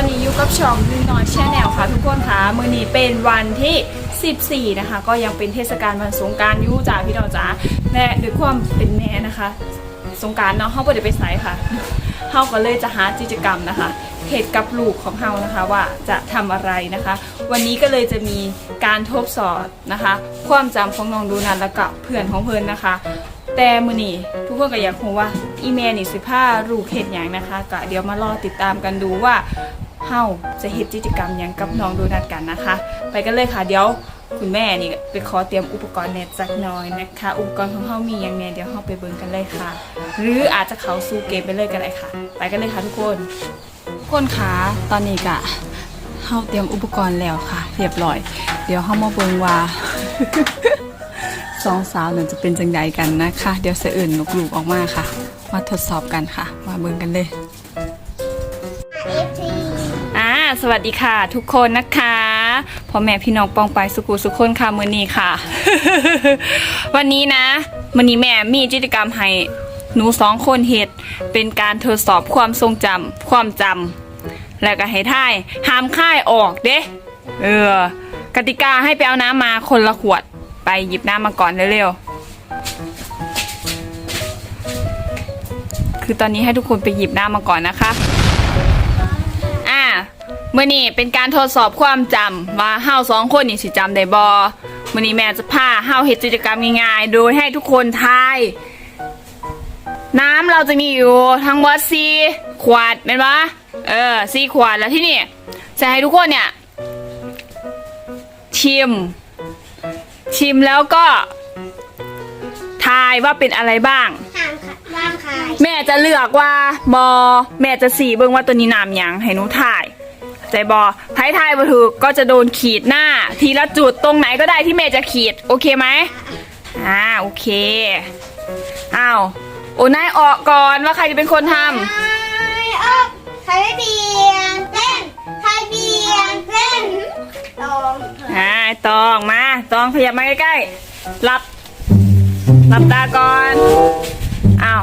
อนนี้อยู่กับช่องนิวน้อยแชแนลค่ะทุกคนค่ะมือนี้เป็นวันที่ 14 นะคะ ก็ยังเป็นเทศกาลวันสงการยู่จ้าพี่ดอกจ้าและด้วยความเป็นแม่นะคะ สงการเนาะเขาบ่ได้ไปไสค่ะเฮาก็เลยจะหากิจกรรมนะคะเหตุกับลูกของเฮานะคะว่าจะทำอะไรนะคะ วันนี้ก็เลยจะมีการทดสอบนะคะ ความจำของน้องดูนันแล้วก็เพื่อนของเพิ่อนนะคะ แต่มือนี้ทุกคนก็อยากรู้ว่าอีเมลนี่สิพาลูกเฮ็ดหยังนะคะก็เดี๋ยวมารอติดตามกันดูว่า เฮาจะเฮ็ดกิจกรรมหยังกับน้องโดนัทกันนะคะ ไปกันเลยค่ะเดี๋ยวคุณแม่นี่ไปขอเตรียมอุปกรณ์แหน่จักหน่อยนะคะ อุปกรณ์ของเฮามีหยังแหน่เดี๋ยวเฮาไปเบิ่งกันเลยค่ะ หรืออาจจะเขาสู่เกมไปเลยก็ได้ค่ะ ไปกันเลยค่ะทุกคนทุกคนคะตอนนี้กะเฮาเตรียมอุปกรณ์แล้วค่ะ เรียบร้อย เดี๋ยวเฮามาเบิ่งว่า สองสาวเนี่ยจะเป็นจังใดกันนะคะ เดี๋ยวเสอื่นลูกๆออกมาค่ะ มาทดสอบกันค่ะ มาเบิ่งกันเลย สวัสดีค่ะ ทุกคนนะคะพ่อแม่พี่น้องปองไปสุขุสุขคนค่ะมือนี้ค่ะ วันนี้นะมือนี้แม่มีกิจกรรมให้หนูสองคนเฮ็ดเป็นการทดสอบความทรงจำความจำแล้วก็ให้ท่ายห้ามค่ายออกเด้เออกติกาให้ไปเอาน้ำมาคนละขวดไปหยิบน้ำมาก่อนเร็วๆคือตอนนี้ให้ทุกคนไปหยิบน้ำมาก่อนนะคะ เมื่อนี้เป็นการทดสอบความจำว่าเฮาสองคนนี่สิจำได้บอมื่อนี้แม่จะพาเฮาเฮ็ดกิจกรรมง่ายๆ โดยให้ทุกคนทาย น้ำเราจะมีอยู่ทั้งหมดสี่ขวดเป็นปะเออสี่ขวดแล้วที่นี่จะให้ทุกคนเนี่ย ชิม ชิมแล้วก็ ทายว่าเป็นอะไรบ้าง ห้ามค่ะห้ามขายแม่จะเลือกว่าบอแม่จะสีเบิ่งว่าตัวนี้นามหยังให้หนูถ่าย ใจบอไพ่ทายบ่ถูกก็จะโดนขีดหน้า ทีละจุดตรงไหนก็ได้ที่แม่จะขีด โอเคไหมอ่าโอเคอ้าวโอ้นายออกก่อนว่าใครจะเป็นคนทไอ้ออกใครไม่เบียงเต้นใครเบียงเต้นตรงำอ่าตองมาตองขยับมาใกล้ๆหลับหลับตาก่อนอ้าว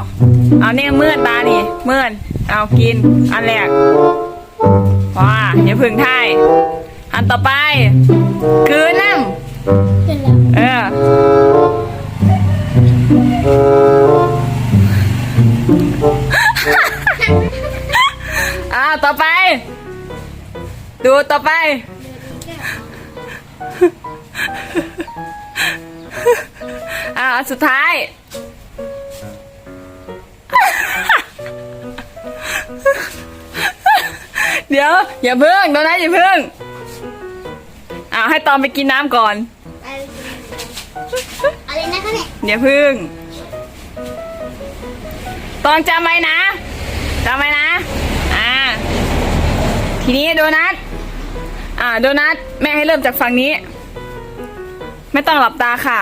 เอาเนี่ยมืดตานี่มืดเอากินอันแรก ว้าอย่าพึ่งท่ายอันต่อไป คือน้ำขึ้นแล้วเอออ่าต่อไป ดูต่อไป อ่าอันสุดท้าย เดี๋ยว อย่าเพิ่งโดนัทอย่าเพิ่งอ่าให้ตอมไปกินน้ำก่อน อะไรนะคะเนี่ยอย่าพึ่งต้องจำไว้นะจำไว้นะ อ่า ทีนี้โดนัท อ่า โดนัท แม่ให้เริ่มจากฝั่งนี้ ไม่ต้องหลับตาค่ะ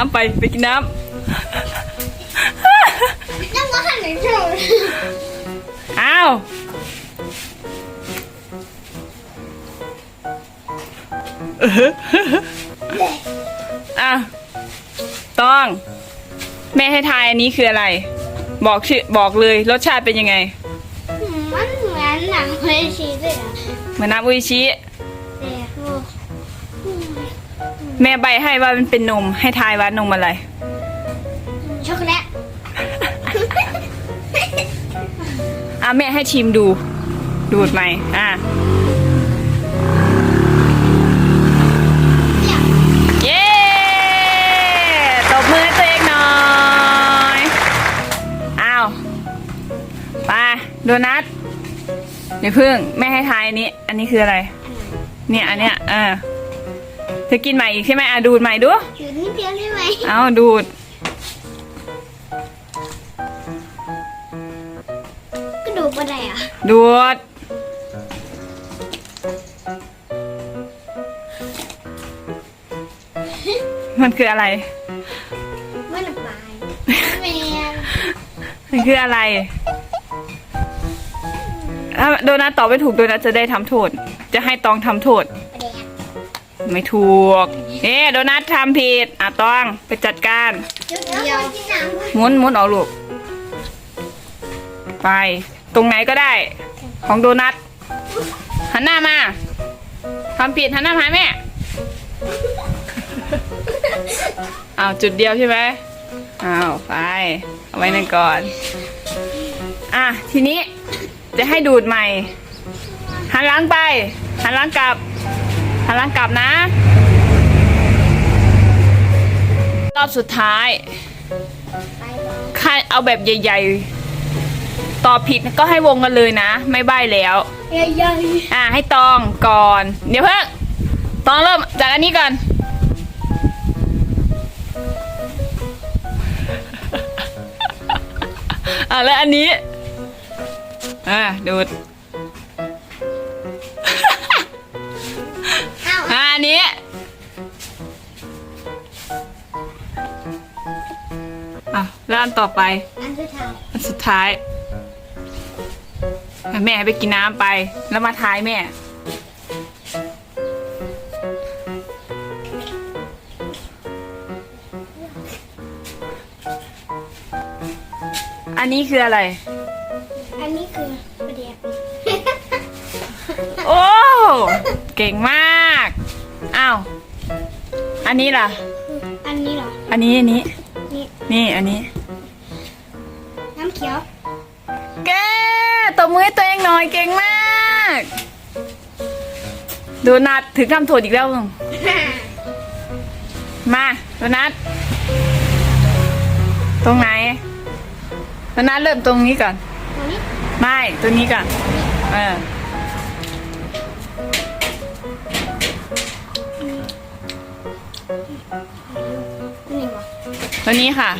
นน้ำไปไปกินน้นั่งว่าหันหนึ่งชั่วโมงำอ้าวอะต้อง แม่ให้ทายอันนี้คืออะไร บอกชื่อบอกเลยรสชาติเป็นยังไง มันเหมือนหนังเฮชีเลยอะเหมือนน้ำอุยชิ แม่ใบให้ว่ามันเป็นนม ให้ทายว่านมอะไร ช็อกโกแลตอะแม่ให้ชิมดู ดูดไหมอะเย้ตบมือให้ตัวเองหน่อยอ้าวไปโดนัทเดี๋ยวพึ่งแม่ให้ทายอันนี้ อันนี้คืออะไร เนี่ยอันเนี้ยเออ จะกินใหม่อีกใช่ไหมอะดูดใหม่ดู อยู่นิดเดียวได้ไหมเอาดูดก็ดูก็ได้อะดูด มันคืออะไร ไม่ระบายแมนมันคืออะไรถ้าโดนัทตอบไม่ถูกโดนัทจะได้ทำโทษ จะให้ตองทำโทษประเด็น ไม่ถูกเอ๊โดนัททำผิดอะตองไปจัดการเดี๋ยวกินน้ำด้วยหมุนหมุนออกลูกไป ตรงไหนก็ได้ ของโดนัทหันหน้ามาทำผิดหันหน้ามาหาแม่อ้าวจุดเดียวใช่ไหมอ้าวไปเอาไว้นั่นก่อน อะทีนี้จะให้ดูดใหม่ หันหลังไป หันหลังกลับ หันหลังกลับนะ รอบสุดท้ายไปบอลใครเอาแบบใหญ่ ๆ ตอบผิดก็ให้วงกันเลยนะ ไม่ใบ้แล้ว ใหญ่อะให้ตองก่อน เดี๋ยวเพิ่งตองเริ่มจากอันนี้ก่อน อะแล้วอันนี้ อะดูด ๆอ้าวอะอันนี้ อะแล้วอันต่อไป อันสุดท้ายอันสุดท้ายให้แม่ให้ไปกินน้ำไป แล้วมาท้ายแม่ อันนี้คืออะไร อันนี้คือประเด็นโอ้ เก่งมาก อ้าว อันนี้ล่ะ อันนี้เหรอ อันนี้อันนี้ นี่ นี่อันนี้ น้ำเขียวแกตบมือให้ตัวเองหน่อยเก่งมากโดนัทถึงทำโทษอีกแล้วมึงมาโดนัทตรงไหนโดนัทเริ่มตรงนี้ก่อน ตรงนี้ ไม่ตรงนี้ก่อน เออ ตัวนี้ค่ะ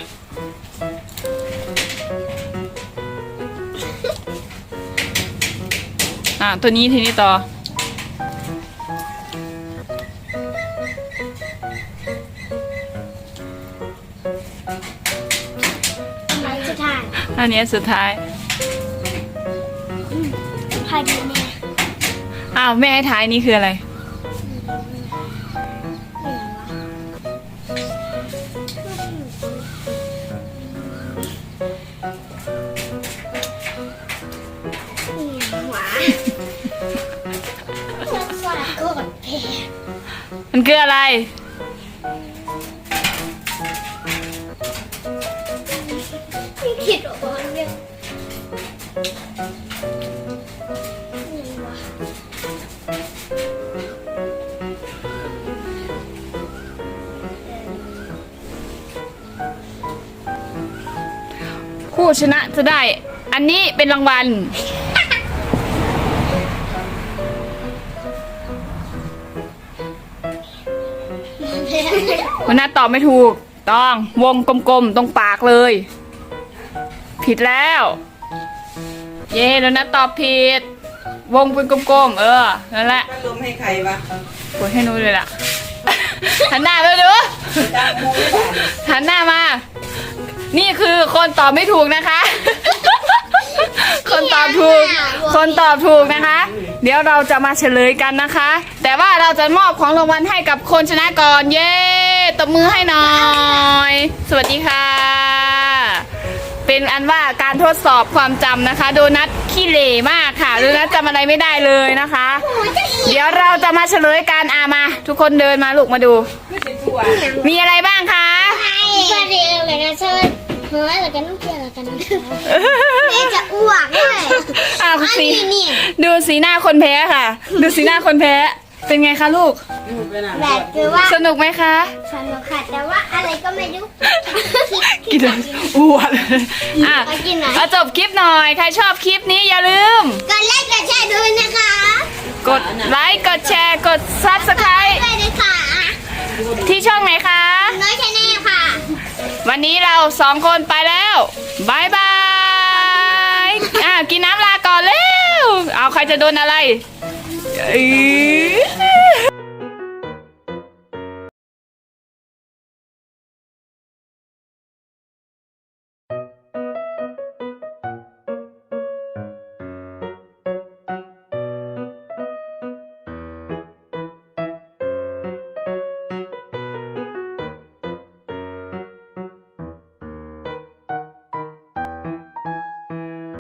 อะตัวนี้ทีนี้ต่อ อันสุดท้ายอันนี้สุดท้าย พาดีแม่ อ้าวแม่ให้ท้ายนี่คืออะไร มันคืออะไร ไม่คิดว่ามันเรื่องนี่วะผู้ชนะจะได้ อันนี้เป็นรางวัล วันนั้นตอบไม่ถูก ต้องวงกลมๆ ตรงปากเลย ผิดแล้ว เย้แล้วนะตอบผิด วงเป็นกลมๆ เออ นั่นแหละพัดลมให้ใครวะกดให้หนูเลยล่ะ หันหน้าไปดูดังมูไม่ได้หันหน้ามา นี่คือคนตอบไม่ถูกนะคะ คนตอบถูก คนตอบถูกนะคะ เดี๋ยวเราจะมาเฉลยกันนะคะ แต่ว่าเราจะมอบของรางวัลให้กับคนชนะก่อน เย้ตบมือให้หน่อย สวัสดีค่ะ เป็นอันว่าการทดสอบความจำนะคะ โดนัทขี้เหร่มากค่ะ โดนัทจำอะไรไม่ได้เลยนะคะ เดี๋ยวเราจะมาเฉลยกันอามา ทุกคนเดินมาลูกมาดู มีอะไรบ้างคะสวัสดีเลยนะเชิญ เฮ้ยแล้วกันน้ำเกลือแล้วกันน้ำเกลือแม่จะอ้วกด้วยอ้าวอันสีนี้ดูสีหน้าคนแพ้ค่ะ ดูสีหน้าคนแพ้ เป็นไงคะลูกอยู่ไปไหนแบบคือว่าสนุกไหมคะสนุกค่ะแต่ว่าอะไรก็ไม่รู้กินอ้วนอะไปกินหน่อยเอาจบคลิปหน่อยใครชอบคลิปนี้อย่าลืม กดไลค์กดแชร์ด้วยนะคะ กดไลค์กดแชร์กดซับสไครต์ด้วยนคะ วันนี้เราสองคนไปแล้วบายบายอะกินน้ำลาก่อนเร็ว เอาใครจะโดนอะไรเอ้ย